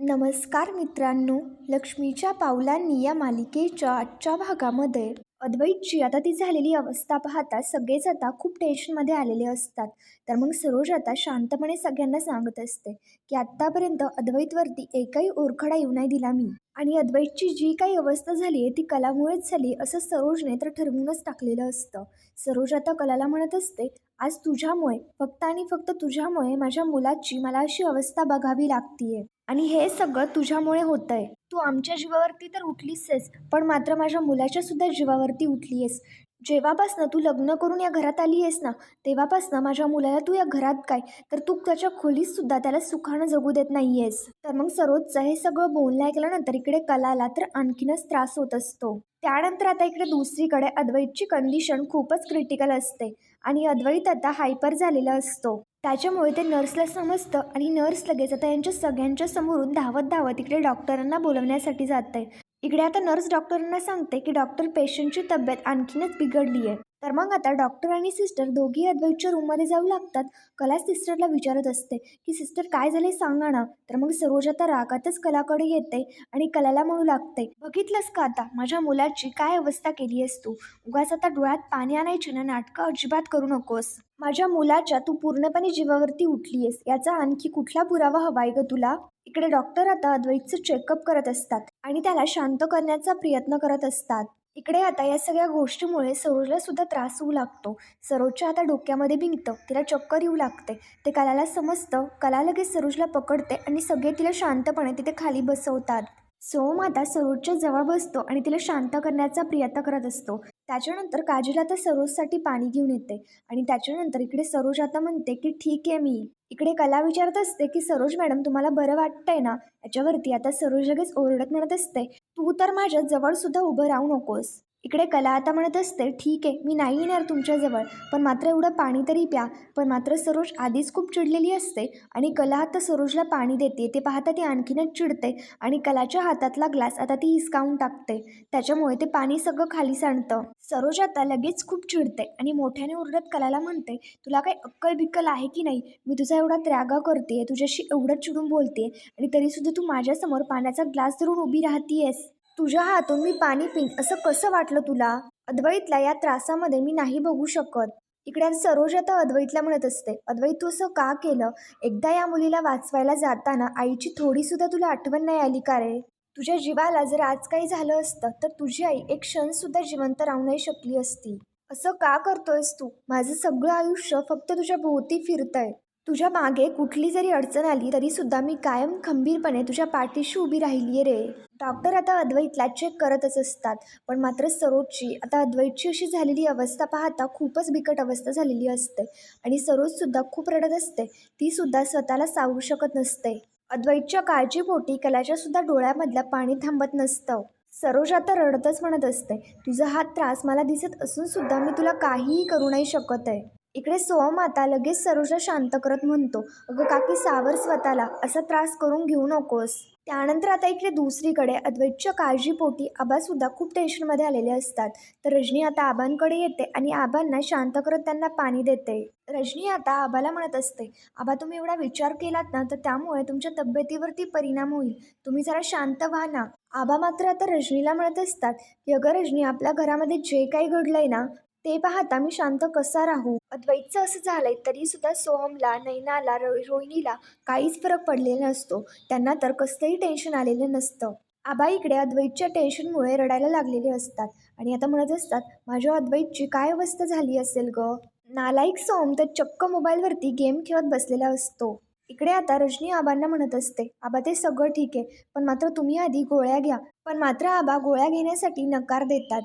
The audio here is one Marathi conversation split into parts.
नमस्कार मित्रांनो लक्ष्मीच्या पावलांनी या मालिकेच्या आजच्या भागामध्ये अद्वैतची आता ती झालेली अवस्था पाहता सगळेच आता खूप टेन्शनमध्ये आलेले असतात. तर मग सरोज आता शांतपणे सगळ्यांना सांगत असते की आत्तापर्यंत अद्वैतवरती एकही ओरखडा येऊ नाही दिला मी. आणि अद्वैतची जी काही अवस्था झाली आहे ती कलामुळेच झाली असं सरोजने तर ठरवूनच टाकलेलं असतं. सरोज आता कलाला म्हणत असते आज तुझ्यामुळे फक्त आणि फक्त तुझ्यामुळे माझ्या मुलाची मला अशी अवस्था बघावी लागतीये. आणि हे सगळं तुझ्यामुळे होतं आहे तू आमच्या जीवावरती तर उठलीच आहेस पण मात्र माझ्या मुलाच्या सुद्धा जीवावरती उठली आहेस जेव्हापासनं तू लग्न करून या घरात आली आहेस ना तेव्हापासनं माझ्या मुलाला तू या घरात काय तर तू त्याच्या खोलीत सुद्धा त्याला सुखानं जगू देत नाही आहेस तर मग सरोजचं हे सगळं बोलणं ऐकल्यानंतर इकडे कलाला तर आणखीनच त्रास होत असतो. त्यानंतर आता इकडे दुसरीकडे अद्वैतची कंडिशन खूपच क्रिटिकल असते. आणि अद्वैत आता हायपर झालेला असतो. त्याच्यामुळे ते नर्सला समजतं आणि नर्स लगेच आता यांच्या सगळ्यांच्या समोरून धावत धावत इकडे डॉक्टरांना बोलवण्यासाठी जात आहे इकडे आता नर्स डॉक्टरांना सांगते की डॉक्टर पेशंटची तब्येत आणखीनच बिघडली आहे. तर मग आता डॉक्टर आणि सिस्टर दोघी अद्वैतच्या रूममध्ये जाऊ लागतात. कला सिस्टरला विचारत असते की सिस्टर काय झाले सांगा ना. तर मग सरोज आता रागातच कलाकडे येते आणि कलाला म्हणू लागते बघितलंस का आता माझ्या मुलाची काय अवस्था केली आहेस तू? उगाच आता डोळ्यात पाणी आणायची ना नाटकं अजिबात करू नकोस. माझ्या मुलाच्या तू पूर्णपणे जीवावरती उठली आहेस याचा आणखी कुठला पुरावा हवाय ग तुला? इकडे डॉक्टर आता अद्वैतचं चेकअप करत असतात आणि त्याला शांत करण्याचा प्रयत्न करत असतात. इकडे आता या सगळ्या गोष्टीमुळे सरोजला सुद्धा त्रास होऊ लागतो. सरोजच्या आता डोक्यामध्ये भिंगतं तिला चक्कर येऊ लागते. ते कलाला समजतं कला लगेच सरोजला पकडते आणि सगळे तिला शांतपणे तिथे खाली बसवतात. सोम आता सरोजच्या जवळ बसतो आणि तिला शांत करण्याचा प्रयत्न करत असतो. त्याच्यानंतर काजल आता सरोजसाठी पाणी घेऊन येते आणि त्याच्यानंतर इकडे सरोज आता म्हणते की ठीक आहे मी. इकडे कला विचारत असते की सरोज मॅडम तुम्हाला बरं वाटतंय ना? याच्यावरती आता सरोज लगेच ओरडत म्हणत असते तू तर माझ्या जवळ सुद्धा उभं राहू नकोस. इकडे कला आता म्हणत असते ठीक आहे मी नाही येणार तुमच्याजवळ पण मात्र एवढं पाणी तरी प्या. पण मात्र सरोज आधीच खूप चिडलेली असते आणि कला आता सरोजला पाणी देते ते पाहता ती आणखीनच चिडते आणि कलाच्या हातातला ग्लास आता ती हिसकावून टाकते. त्याच्यामुळे ते पाणी सगळं खाली सांडतं. सरोज आता लगेच खूप चिडते आणि मोठ्याने ओरडत कलाला म्हणते तुला काही अक्कल बिक्कल आहे की नाही? मी तुझा एवढा त्रागा करते तुझ्याशी एवढं चिडून बोलते आणि तरीसुद्धा तू माझ्यासमोर पाण्याचा ग्लास धरून उभी राहतीयस. तुझ्या हातून मी पाणी पिन असं कसं वाटलं तुला? अद्वैतला या त्रासामध्ये मी नाही बघू शकत. इकडे सरोज आता अद्वैतला म्हणत असते अद्वैत तू असं का केलं? एकदा या मुलीला वाचवायला जाताना आईची थोडीसुद्धा तुला आठवण नाही आली का रे? तुझ्या जीवाला जर आज काही झालं असतं तर तुझी आई एक क्षणसुद्धा जिवंत राहू नाही शकली असती. असं का करतोयस तू? माझं सगळं आयुष्य फक्त तुझ्या भोवती फिरतंय. तुझ्या मागे कुठली जरी अडचण आली तरीसुद्धा मी कायम खंबीरपणे तुझ्या पाठीशी उभी राहिली रे. डॉक्टर आता अद्वैतला चेक करतच असतात पण मात्र सरोजची आता अद्वैतची अशी झालेली अवस्था पाहता खूपच बिकट अवस्था झालेली असते. आणि सरोजसुद्धा खूप रडत असते तीसुद्धा स्वतःला सावरू शकत नसते. अद्वैतच्या काळजीपोटी कलाच्यासुद्धा डोळ्यामधलं पाणी थांबत नसतं. सरोज आता रडतच म्हणत असते तुझा हा त्रास मला दिसत असूनसुद्धा मी तुला काहीही करू नाही शकत आहे. इकडे सोहम लगेच सरोजा शांत करत म्हणतो अगं काकी सावर स्वतःला असा त्रास करून घेऊ नकोस. त्यानंतर आता इकडे दुसरीकडे अद्वैतच्या काळजीपोटी आबासुद्धा खूप टेन्शनमध्ये आलेले असतात. तर रजनी आता आबांकडे येते आणि आबांना शांत करत त्यांना पाणी देते. रजनी आता आबाला म्हणत असते आबा तुम्ही एवढा विचार केलात ना तर त्यामुळे तुमच्या तब्येतीवरती परिणाम होईल. तुम्ही जरा शांत व्हा ना. आबा मात्र आता रजनीला म्हणत असतात की अगं रजनी आपल्या घरामध्ये जे काही घडलंय ना ते पाहता मी शांत कसा राहू? अद्वैतचं असं झालंय तरी सुद्धा सोहमला नैनाला रो रोहिणीला काहीच फरक पडलेला नसतो. त्यांना तर कसलंही टेन्शन आलेलं नसतं. आबा इकडे अद्वैतच्या टेन्शनमुळे रडायला लागलेले असतात. आणि आता म्हणत असतात माझ्या अद्वैतची काय अवस्था झाली असेल ग? नालायक सोम तर चक्क मोबाईलवरती गेम खेळत बसलेला असतो. इकडे आता रजनी आबांना म्हणत असते आबा ते सगळं ठीक आहे पण मात्र तुम्ही आधी गोळ्या घ्या. पण मात्र आबा गोळ्या घेण्यासाठी नकार देतात.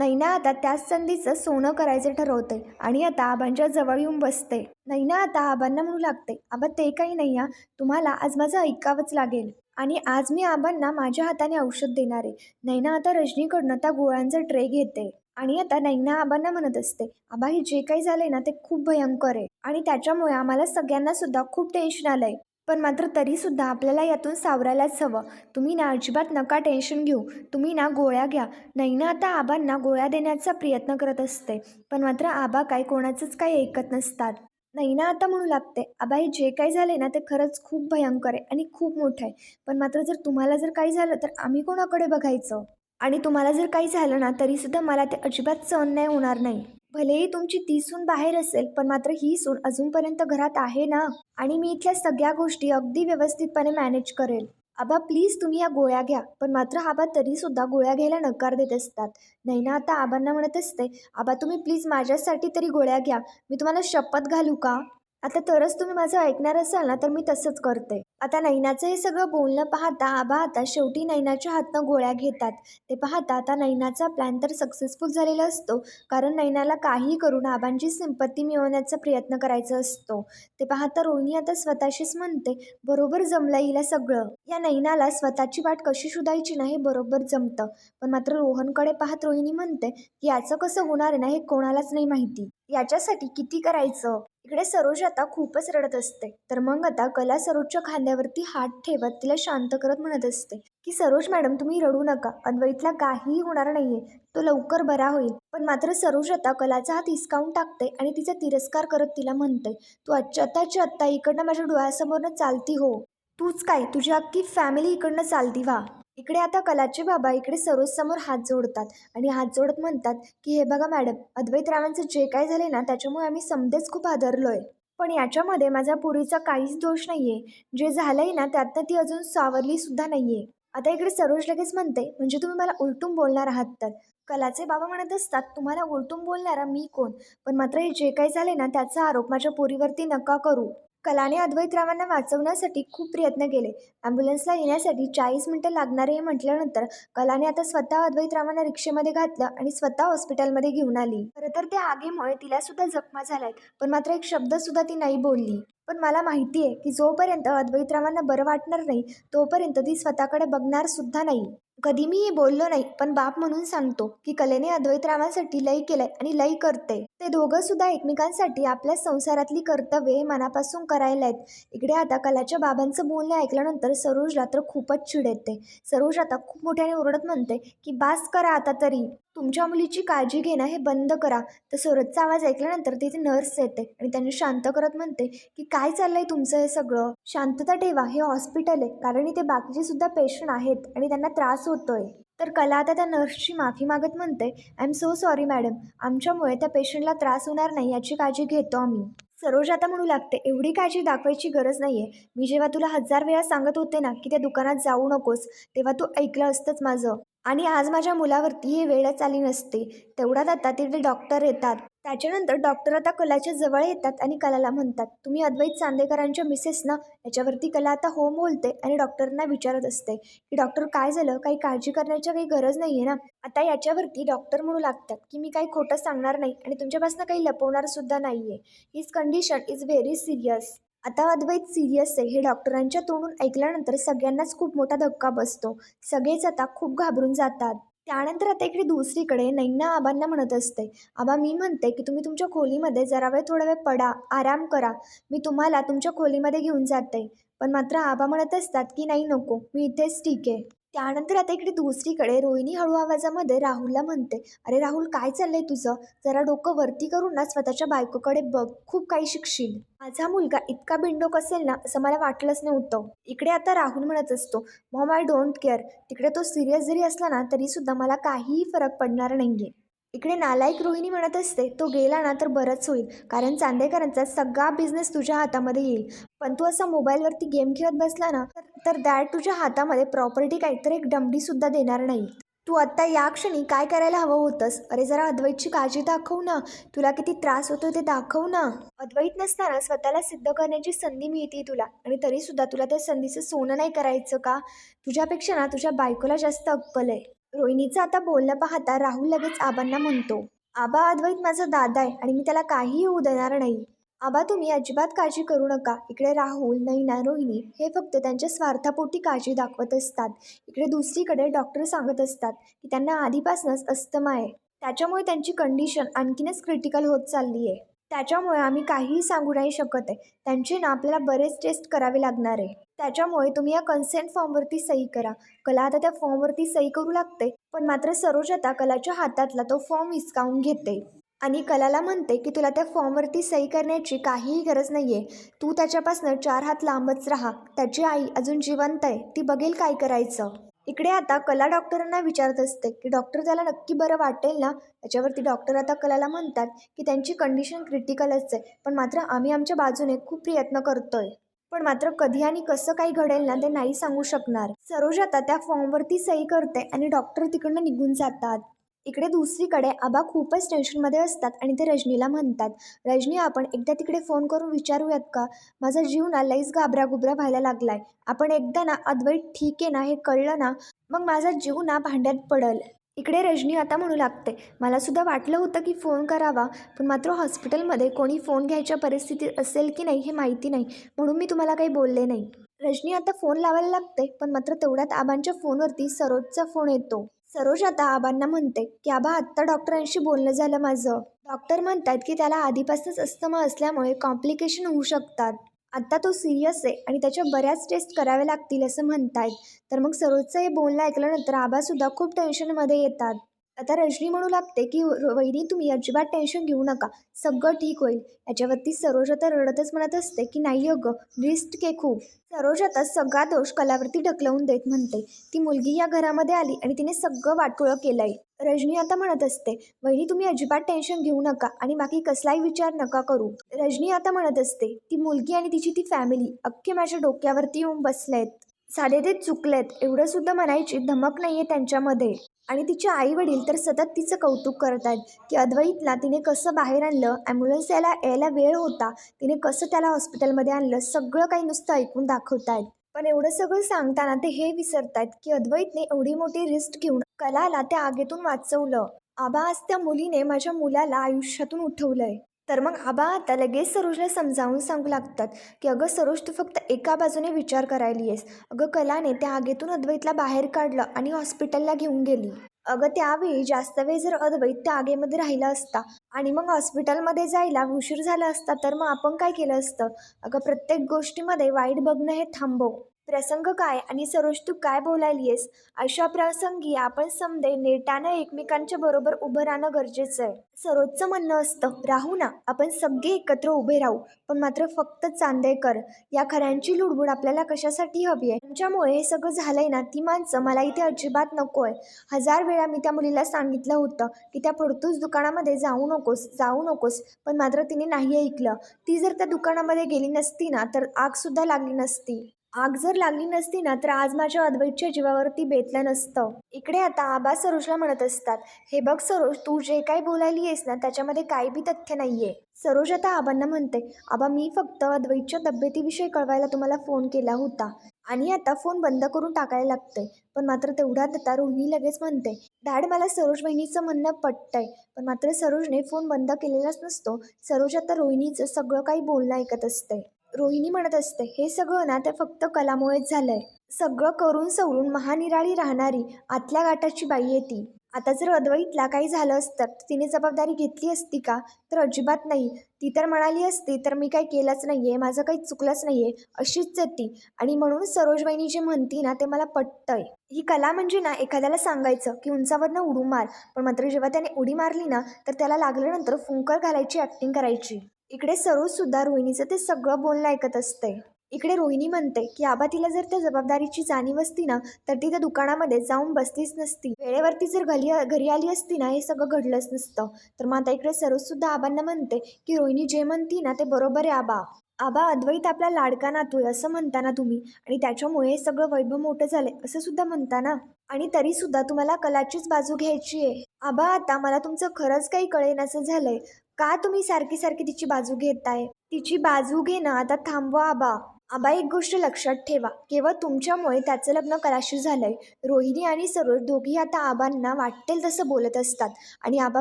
नैना आता त्याच संधीचं सोनं करायचं ठरवते आणि आता आबांच्या जवळ येऊन बसते नैना आता आबांना म्हणू लागते आबा ते काही नाही आ तुम्हाला आज माझं ऐकावंच लागेल. आणि आज मी आबांना माझ्या हाताने औषध देणार आहे. नैना आता रजनीकडनं त्या गोळ्यांचा ट्रे घेते आणि आता नैना आबांना म्हणत असते आबा हे जे काही झालंय ना ते खूप भयंकर आहे. आणि त्याच्यामुळे आम्हाला सगळ्यांना सुद्धा खूप टेन्शन आलंय. पण मात्र तरीसुद्धा आपल्याला यातून सावरायलाच हवं. तुम्ही ना अजिबात नका टेन्शन घेऊ. तुम्ही ना गोळ्या घ्या. नैना आता आबांना गोळ्या देण्याचा प्रयत्न करत असते. पण मात्र आबा काय कोणाचंच काही ऐकत नसतात. नैना आता म्हणू लागते. आबा हे जे काही झाले ना ते खरंच खूप भयंकर आहे आणि खूप मोठं आहे. पण मात्र जर तुम्हाला जर काही झालं तर आम्ही कोणाकडे बघायचं? आणि तुम्हाला जर काही झालं ना तरीसुद्धा मला ते अजिबात सहन नाही होणार नाही. भलेही तुमची ती सून बाहेर असेल पण मात्र ही सून अजूनपर्यंत घरात आहे ना? आणि मी इथल्या सगळ्या गोष्टी अगदी व्यवस्थितपणे मॅनेज करेल. आबा प्लीज तुम्ही ह्या गोळ्या घ्या. पण मात्र आबा तरीसुद्धा गोळ्या घ्यायला नकार देत असतात. नाही ना आता आबांना म्हणत असते आबा तुम्ही प्लीज माझ्यासाठी तरी गोळ्या घ्या. मी तुम्हाला शपथ घालू का? आता तरच तुम्ही माझं ऐकणार असाल ना तर मी तसंच करते. आता नैनाचं हे सगळं बोलणं पाहता आबा आता शेवटी नैनाच्या हातनं गोळ्या घेतात. ते पाहता आता नैनाचा प्लॅन तर सक्सेसफुल झालेला असतो कारण नैनाला काही करून आबांची संपत्ती मिळवण्याचा प्रयत्न करायचा असतो. ते पाहता रोहिणी आता स्वतःशीच म्हणते बरोबर जमलं हिला सगळं. या नैनाला स्वतःची वाट कशी शोधायची ना हे बरोबर जमतं. पण मात्र रोहनकडे पाहत रोहिणी म्हणते की याचं कसं होणार आहे ना हे कोणालाच नाही माहिती. याच्यासाठी किती करायचं? इकडे सरोज आता खूपच रडत असते. तर मग आता कला सरोजच्या खांद्यावरती हात ठेवत तिला शांत करत म्हणत असते की सरोज मॅडम तुम्ही रडू नका. अद्वैतला काहीही होणार नाहीये. तो लवकर बरा होईल. पण मात्र सरोज आता कलाचा हात हिसकावून टाकते आणि तिचा तिरस्कार करत तिला म्हणते तू आजच्या आत्ताच्या आत्ता इकडनं माझ्या डोळ्यासमोरनं चालती हो. तूच काय तुझी अख्खी फॅमिली इकडनं चालती व्हा. इकडे आता कलाचे बाबा इकडे सरोज समोर हात जोडतात आणि हात जोडत म्हणतात की हे बघा मॅडम अद्वैत रावांचं जे काय झाले ना त्याच्यामुळे आम्ही समधेच खूप आदरलोय. पण याच्यामध्ये माझ्या पुरीचा काहीच दोष नाहीये. जे झालंय ना त्यातनं ती अजून सावरली सुद्धा नाहीये. आता इकडे सरोज लगेच म्हणते म्हणजे तुम्ही मला उलटून बोलणार आहात तर? कलाचे बाबा म्हणत असतात तुम्हाला उलटून बोलणारा मी कोण? पण मात्र हे जे काही झाले ना त्याचा आरोप माझ्या पोरीवरती नका करू. कलाने अद्वैतरावांना वाचवण्यासाठी खूप प्रयत्न केले. ॲम्ब्युलन्सला येण्यासाठी चाळीस मिनटं लागणारे हे म्हटल्यानंतर कलाने आता स्वतः अद्वैतरावांना रिक्षेमध्ये घातलं आणि स्वतः हॉस्पिटलमध्ये घेऊन आली. खरं तर त्या आगीमुळे तिला सुद्धा जखमा झाल्यात पण मात्र एक शब्दसुद्धा ती नाही बोलली. पण मला माहिती आहे की जोपर्यंत अद्वैतरावांना बरं वाटणार नाही तोपर्यंत ती स्वतःकडे बघणार सुद्धा नाही. कधी मी बोललो नाही पण बाप म्हणून सांगतो की कलेने अद्वैतरावांसाठी लय केलंय आणि लय करते ते दोघं सुद्धा एकमेकांसाठी आपल्या संसारातली कर्तव्ये मनापासून करायला आहेत. इकडे आता कलाच्या बाबांचं बोलणं ऐकल्यानंतर सरोजला तर खूपच चिड येते सरोज आता खूप मोठ्याने ओरडत म्हणते की बास करा आता तरी. तुमच्या मुलीची काळजी घेणं हे बंद करा. तर सरोजचा आवाज ऐकल्यानंतर तिथे नर्स येते आणि त्यांनी शांत करत म्हणते की काय चाललंय तुमचं हे सगळं? शांतता ठेवा. हे हॉस्पिटल आहे. कारण इथे बाकीचे सुद्धा पेशंट आहेत आणि त्यांना त्रास होतोय. तर कला आता त्या नर्सची माफी मागत म्हणते I am so sorry madam. आमच्यामुळे त्या पेशंटला त्रास होणार नाही याची काळजी घेतो आम्ही. सरोज आता म्हणू लागते एवढी काळजी दाखवायची गरज नाही आहे मी जेव्हा तुला हजार वेळा सांगत होते ना की त्या दुकानात जाऊ नकोस तेव्हा तू ऐकलं असतंच माझं. आणि आज माझ्या मुलावरती हे वेळच आली नसते. तेवढ्यात आता तिथे डॉक्टर येतात. त्याच्यानंतर डॉक्टर आता कलाच्या जवळ येतात आणि कलाला म्हणतात तुम्ही अद्वैत चांदेकरांच्या मिसेस ना? याच्यावरती कला आता हो बोलते आणि डॉक्टरांना विचारत असते. की डॉक्टर काय झालं? काही काळजी करण्याची काही गरज नाही आहे ना? आता याच्यावरती डॉक्टर म्हणू लागतात की मी काही खोटं सांगणार नाही आणि तुमच्यापासून काही लपवणार सुद्धा नाही आहे his condition is very serious आता अद्वैत सिरियस आहे. हे डॉक्टरांच्या तोंडून ऐकल्यानंतर सगळ्यांनाच खूप मोठा धक्का बसतो. सगळेच आता खूप घाबरून जातात. त्यानंतर आता इकडे दुसरीकडे नैना आबांना म्हणत असते आबा मी म्हणते की तुम्ही तुमच्या खोलीमध्ये जरा वेळ थोडा वेळ पडा आराम करा. मी तुम्हाला तुमच्या खोलीमध्ये घेऊन जाते. पण मात्र आबा म्हणत असतात की नाही नको. मी इथेच ठीक आहे. त्यानंतर आता इकडे दुसरीकडे रोहिणी हळू आवाजामध्ये राहुलला म्हणते अरे राहुल काय चाललंय तुझं? जरा डोकं वरती करून ना स्वतःच्या बायकोकडे बघ खूप काही शिकशील. माझा मुलगा इतका बिंडोक असेल ना असं मला वाटलंच नव्हतं. इकडे आता राहुल म्हणत असतो मॉम आय डोंट केअर. तिकडे तो सिरियस जरी असला ना तरी सुद्धा मला काहीही फरक पडणार नाहीये. इकडे नालायक रोहिणी म्हणत असते तो गेला ना तर बरंच होईल. कारण चांदेकरांचा सगळा बिझनेस तुझ्या हातामध्ये येईल. पण तू असा मोबाईलवरती गेम खेळत बसला ना तर दॅट तुझ्या हातामध्ये प्रॉपर्टी काहीतरी एक डमडीसुद्धा देणार नाही. तू आत्ता या क्षणी काय करायला हवं होतंस? अरे जरा अद्वैतची काळजी दाखव ना. तुला किती त्रास होतो ते दाखव ना. अद्वैत नसताना स्वतःला सिद्ध करण्याची संधी मिळते तुला. आणि तरीसुद्धा तुला त्या संधीचं सोनं नाही करायचं का? तुझ्यापेक्षा ना तुझ्या बायकोला जास्त अक्कल आहे. रोहिणीचं आता बोलणं पाहता राहुल लगेच आबांना म्हणतो आबा अद्वैत माझा दादा आहे आणि मी त्याला काहीही होऊ देणार नाही. आबा तुम्ही अजिबात काळजी करू नका. इकडे राहुल नैना रोहिणी हे फक्त त्यांच्या स्वार्थापोटी काळजी दाखवत असतात. इकडे दुसरीकडे डॉक्टर सांगत असतात की त्यांना आधीपासूनच अस्थमा आहे. त्याच्यामुळे त्यांची कंडिशन आणखीनच क्रिटिकल होत चालली आहे. त्याच्यामुळे आम्ही काहीही सांगू नाही शकत आहे. त्यांचे ना आपल्याला बरेच टेस्ट करावे लागणार आहे. त्याच्यामुळे तुम्ही या कन्सेंट फॉर्मवरती सही करा. कला आता त्या फॉर्मवरती सही करू लागते पण मात्र सरोज आता कलाच्या हातातला तो फॉर्म हिसकावून घेते. आणि कलाला म्हणते की तुला त्या फॉर्मवरती सही करण्याची काहीही गरज नाही आहे तू त्याच्यापासनं चार हात लांबच राहा. त्याची आई अजून जिवंत आहे. ती बघेल काय करायचं. इकडे आता कला डॉक्टरांना विचारत असते की डॉक्टर त्याला नक्की बरं वाटेल ना? त्याच्यावरती डॉक्टर आता कलाला म्हणतात की त्यांची कंडिशन क्रिटिकलच आहे. पण मात्र आम्ही आमच्या बाजूने खूप प्रयत्न करतोय. पण मात्र कधी आणि कसं काही घडेल ना ते नाही सांगू शकणार. सरोज आता त्या फॉर्मवरती सही करते आणि डॉक्टर तिकडनं निघून जातात. इकडे दुसरीकडे आबा खूपच टेन्शनमध्ये असतात आणि ते रजनीला म्हणतात रजनी आपण एकदा तिकडे फोन करून विचारूयात का? माझा जीव ना लईच घाबरा गुबरा व्हायला लागलाय. आपण एकदा ना अद्वैत ठीक आहे ना हे कळलं ना मग माझा जीव ना भांड्यात पडल. इकडे रजनी आता म्हणू लागते मला सुद्धा वाटलं होतं की फोन करावा पण मात्र हॉस्पिटलमध्ये कोणी फोन घ्यायच्या परिस्थितीत असेल की नाही हे माहिती नाही म्हणून मी तुम्हाला काही बोलले नाही. रजनी आता फोन लावायला लागते पण मात्र तेवढ्यात आबांच्या फोनवरती सरोजचा फोन येतो. सरोज आता आबांना म्हणते की आबा आत्ता डॉक्टरांशी बोलणं झालं माझं. डॉक्टर म्हणतात की त्याला आधीपासूनच अस्थमा असल्यामुळे कॉम्प्लिकेशन होऊ शकतात. आत्ता तो सिरियस आहे आणि त्याच्या बऱ्याच टेस्ट कराव्या लागतील असं म्हणतायत. तर मग सरोजचं हे बोलणं ऐकल्यानंतर आबासुद्धा खूप टेन्शनमध्ये येतात. आता रजनी म्हणू लागते की वहिनी तुम्ही अजिबात टेन्शन घेऊ नका. सगळं ठीक होईल. याच्यावरती सरोज आता रडतच म्हणत असते की नाही अगं रिस्ट के खूप. सरोज आता सगळा दोष कलावरती ढकलवून देत म्हणते. ती मुलगी या घरामध्ये आली आणि तिने सगळं वाटोळं केलंय. रजनी आता म्हणत असते वहिनी तुम्ही अजिबात टेन्शन घेऊ नका आणि बाकी कसलाही विचार नका करू. रजनी आता म्हणत असते ती मुलगी आणि तिची ती फॅमिली अख्खे माझ्या डोक्यावरती येऊन बसलेत. साधे ते चुकलेत. एवढं सुद्धा म्हणायची धमक नाही आहे त्यांच्यामध्ये. आणि तिचे आई वडील तर सतत तिचं कौतुक करत आहेत की अद्वैतला तिने कसं बाहेर आणलं ॲम्ब्युलन्स यायला यायला वेळ होता तिने कसं त्याला हॉस्पिटलमध्ये आणलं सगळं काही नुसतं ऐकून दाखवत आहेत पण एवढं सगळं सांगताना ते हे विसरतायत की अद्वैतने एवढी मोठी रिस्क घेऊन कलाला त्या आगेतून वाचवलं. आबा आज त्या मुलीने माझ्या मुलाला आयुष्यातून उठवलंय. तर मग आबा आता लगेच सरोजला समजावून सांगू लागतात की अगं सरोज तू फक्त एका बाजूने विचार करायली आहेस. अगं कलाने त्या आगीतून अद्वैतला बाहेर काढलं आणि हॉस्पिटलला घेऊन गेली. अगं त्यावेळी जास्त वेळ जर अद्वैत त्या आगेमध्ये राहिला असता आणि मग हॉस्पिटलमध्ये जायला उशीर झाला असता तर मग आपण काय केलं असतं? अगं प्रत्येक गोष्टीमध्ये वाईट बघणं हे थांबव. प्रसंग काय आणि सरोज तू काय बोलायली आहेस अशा प्रसंगी आपण समदे नेटानं एकमेकांच्या बरोबर उभं राहणं गरजेचं आहे. सरोजचं म्हणणं असतं राहू ना आपण सगळे एकत्र उभे राहू पण मात्र फक्त चांदेकर या खऱ्यांची लुडबुड आपल्याला कशासाठी हवी आहे? त्यांच्यामुळे हे सगळं झालंय ना ती माणसं मला इथे अजिबात नको आहे हजार वेळा मी त्या मुलीला सांगितलं होतं की त्या फडतूस दुकानामध्ये जाऊ नकोस जाऊ नकोस. पण मात्र तिने नाही ऐकलं. ती जर त्या दुकानामध्ये गेली नसती ना तर आगसुद्धा लागली नसती. आग जर लागली नसती ना तर आज माझ्या अद्वैतच्या जीवावरती बेतलं नसतं. इकडे आता आबा सरोजला म्हणत असतात हे बघ सरोज तू जे काही बोलायली आहेस ना त्याच्यामध्ये काही बी तथ्य नाही आहे सरोज आता आबांना म्हणते आबा मी फक्त अद्वैतच्या तब्येतीविषयी कळवायला तुम्हाला फोन केला होता. आणि आता फोन बंद करून टाकायला लागतंय. पण मात्र तेवढ्यात आता रोहिणी लगेच म्हणते डॅड मला सरोज बहिणीचं म्हणणं पटतंय. पण मात्र सरोजने फोन बंद केलेलाच नसतो. सरोज आता रोहिणीचं सगळं काही बोलणं ऐकत असते रोहिणी म्हणत असते हे सगळं ना ते फक्त कलामुळेच झालंय. सगळं करून सवरून महानिराळी राहणारी आतल्या गाठाची बाई आहे ती. आता जर अद्वैतला काही झालं असतं तर तिने जबाबदारी घेतली असती का? तर अजिबात नाही. ती तर म्हणाली असती तर मी काही केलंच नाही आहे माझं काही चुकलंच नाही आहे अशीच ती. आणि म्हणून सरोजबाईनी जे म्हणती ना ते मला पटतंय. ही कला म्हणजे ना एखाद्याला सांगायचं की उंचावरनं उडू मार. पण मात्र जेव्हा त्याने उडी मारली ना तर त्याला लागल्यानंतर फुंकर घालायची ॲक्टिंग करायची. इकडे सरोजसुद्धा रोहिणीचं ते सगळं बोलणं ऐकत असते. इकडे रोहिणी म्हणते की आबा तिला जर त्या जबाबदारीची जाणीव असती ना तर ती त्या दुकानामध्ये जाऊन बसलीच नसती. वेळेवरती जर घरी घरी आली असती ना हे सगळं घडलंच नसतं. तर मग आता इकडे सरोजसुद्धा आबांना म्हणते की रोहिणी जे म्हणती ना ते बरोबर आहे आबा. आबा अद्वैत आपला लाडका नातू आहे असं म्हणता ना तुम्ही. आणि त्याच्यामुळे हे सगळं वैभव मोठं झालंय असं सुद्धा म्हणता ना. आणि तरी सुद्धा तुम्हाला कलाचीच बाजू घ्यायची आहे. आबा आता मला तुमचं खरंच काही कळेनासं झालंय. का तुम्ही सारखी सारखी तिची बाजू घेताय? तिची बाजू घेणं आता थांबवा आबा. आबा एक गोष्ट लक्षात ठेवा. केवळ तुमच्यामुळे त्याचं लग्न कलाशी झालंय. रोहिणी आणि सरोज दोघी आता आबांना वाटेल तसं बोलत असतात आणि आबा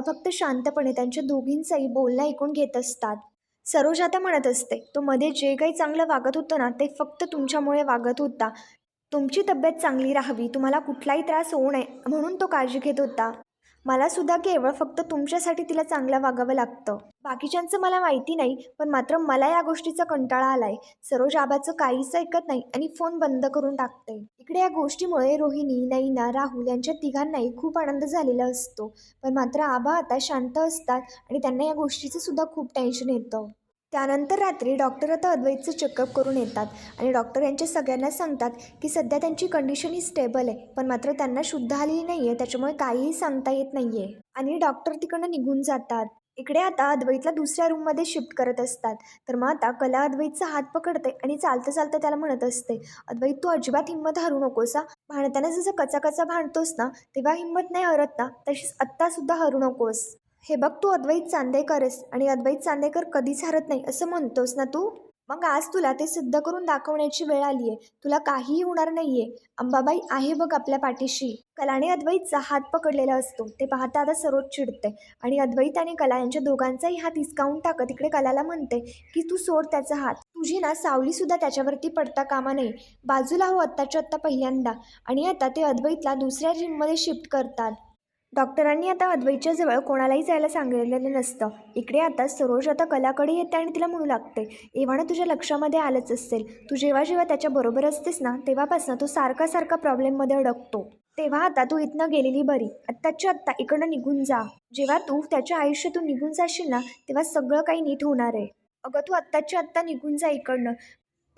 फक्त शांतपणे त्यांच्या दोघींचंही बोलणं ऐकून घेत असतात. सरोज आता म्हणत असते तो मध्ये जे काही चांगलं वागत होतं ना ते फक्त तुमच्यामुळे वागत होता. तुमची तब्येत चांगली राहावी. तुम्हाला कुठलाही त्रास होऊ नये. म्हणून तो काळजी घेत होता. मलासुद्धा केवळ फक्त तुमच्यासाठी तिला चांगलं वागावं लागतं. बाकीच्यांचं मला माहिती नाही पण मात्र मला या गोष्टीचा कंटाळा आलाय. सरोज आबाचं काहीच ऐकत नाही आणि फोन बंद करून टाकते. इकडे या गोष्टीमुळे रोहिणी नैना राहुल यांच्या तिघांनाही खूप आनंद झालेला असतो. पण मात्र आबा आता शांत असतात आणि त्यांना या गोष्टीचं सुद्धा खूप टेन्शन येतं. त्यानंतर रात्री डॉक्टर आता अद्वैतचं चेकअप करून येतात आणि डॉक्टर यांच्या सगळ्यांना सांगतात की सध्या त्यांची कंडिशन ही स्टेबल आहे पण मात्र त्यांना शुद्ध आलेली नाही आहे त्याच्यामुळे काहीही सांगता येत नाही आहे आणि डॉक्टर तिकडनं निघून जातात. इकडे आता अद्वैतला दुसऱ्या रूममध्ये शिफ्ट करत असतात. तर मग आता कला अद्वैतचा हात पकडते आणि चालतं चालतं त्याला म्हणत असते अद्वैत तू अजिबात हिंमत हरू नकोस हा. भांडताना जसं कचा कचा भांडतोस ना तेव्हा हिंमत नाही हरत ना तशीच आत्तासुद्धा हरू नकोस. हे बघ तू अद्वैत चांदेकरस आणि अद्वैत चांदेकर कधीच हरत नाही असं म्हणतोस ना तू? मग आज तुला ते सिद्ध करून दाखवण्याची वेळ आली आहे तुला काहीही होणार नाही आहे अंबाबाई आहे बघ आपल्या पाठीशी. कलाने अद्वैतचा हात पकडलेला असतो. ते पाहता आता सरोज चिडते आणि अद्वैत आणि कला यांच्या दोघांचाही हात हिसकावून टाकत इकडे कलाला म्हणते की तू सोड त्याचा हात. तुझी ना सावलीसुद्धा त्याच्यावरती पडता कामा नाही बाजूला हो आत्ताच्या आत्ता पहिल्यांदा. आणि आता ते अद्वैतला दुसऱ्या जिममध्ये शिफ्ट करतात. डॉक्टरांनी आता अद्वैतच्या जवळ कोणालाही जायला सांगितलेलं नसतं. इकडे आता सरोज आता कलाकडे येते आणि तिला म्हणू लागते एव्हाना तुझ्या लक्षामध्ये आलंच असेल. तू जेव्हा जेव्हा त्याच्याबरोबर असतेस ना तेव्हापासून तो सारखा सारखा प्रॉब्लेममध्ये अडकतो. तेव्हा आता तू इथनं गेलेली बरी. आत्ताच्या आत्ता इकडनं निघून जा. जेव्हा तू त्याच्या आयुष्यातून निघून जाशील ना तेव्हा सगळं काही नीट होणार आहे. अगं तू आत्ताच्या आत्ता निघून जा इकडनं.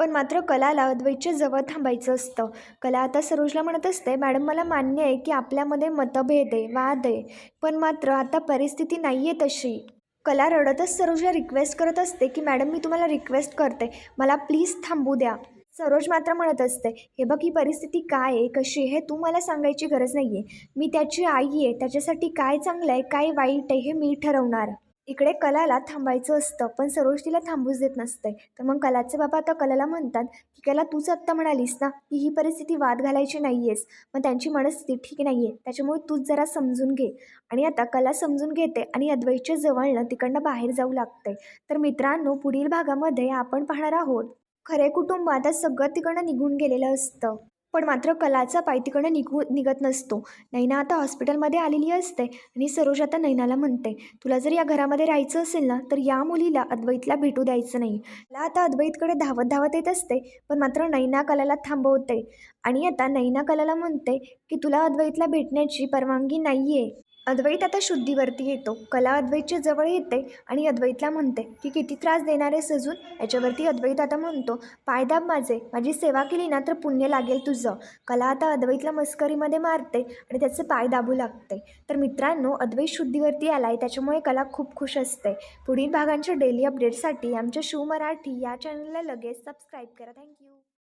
पण मात्र कलाला अद्वैतच्या जवळ थांबायचं असतं. कला आता सरोजला म्हणत असते मॅडम मला मान्य आहे की आपल्यामध्ये मतभेद आहे वाद आहे पण मात्र आता परिस्थिती नाही आहे तशी. कला रडतच सरोजला रिक्वेस्ट करत असते की मॅडम मी तुम्हाला रिक्वेस्ट करते. मला प्लीज थांबू द्या. सरोज मात्र म्हणत असते हे बघ ही परिस्थिती काय आहे कशी आहे हे तू मला सांगायची गरज नाही आहे मी त्याची आई आहे त्याच्यासाठी काय चांगलं आहे काय वाईट आहे हे मी ठरवणार. इकडे कलाला थांबायचं असतं पण सरोज तिला थांबूच देत नसते तर मग कलाचे बाबा आता कलाला म्हणतात की कला तूच आत्ता म्हणालीस ना की ही परिस्थिती वाद घालायची नाही आहेस मग त्यांची मनस्थिती ठीक नाही आहे त्याच्यामुळे तूच जरा समजून घे. आणि आता कला समजून घेते आणि अद्वैतच्या जवळनं तिकडनं बाहेर जाऊ लागते तर मित्रांनो पुढील भागामध्ये आपण पाहणार आहोत. खरे कुटुंब आता सगळं तिकडनं निघून गेलेलं असतं. पण मात्र कलाचा पाय निघू निघत नसतो. नैना आता हॉस्पिटलमध्ये आलेली असते आणि सरोज आता नैनाला म्हणते तुला जर या घरामध्ये राहायचं असेल ना तर या मुलीला अद्वैतला भेटू द्यायचं नाही. मला आता अद्वैतकडे धावत धावत येत असते पण मात्र नैना कलाला थांबवते. आणि आता नैना कलाला म्हणते की तुला अद्वैतला भेटण्याची परवानगी नाही आहे अद्वैत आता शुद्धीवरती येतो. कला अद्वैतच्या जवळ येते आणि अद्वैतला म्हणते की किती त्रास देणार आहे सजून याच्यावरती अद्वैत आता म्हणतो पायदाब माझे माझी सेवा केली ना तर पुण्य लागेल तुझं. कला आता अद्वैतला मस्करीमध्ये मारते आणि त्याचे पाय दाबू लागते. तर मित्रांनो अद्वैत शुद्धीवरती आला आहे त्याच्यामुळे कला खूप खुश असते. पुढील भागांच्या डेली अपडेटसाठी आमच्या शिव मराठी या चॅनलला लगेच सबस्क्राईब करा. थँक्यू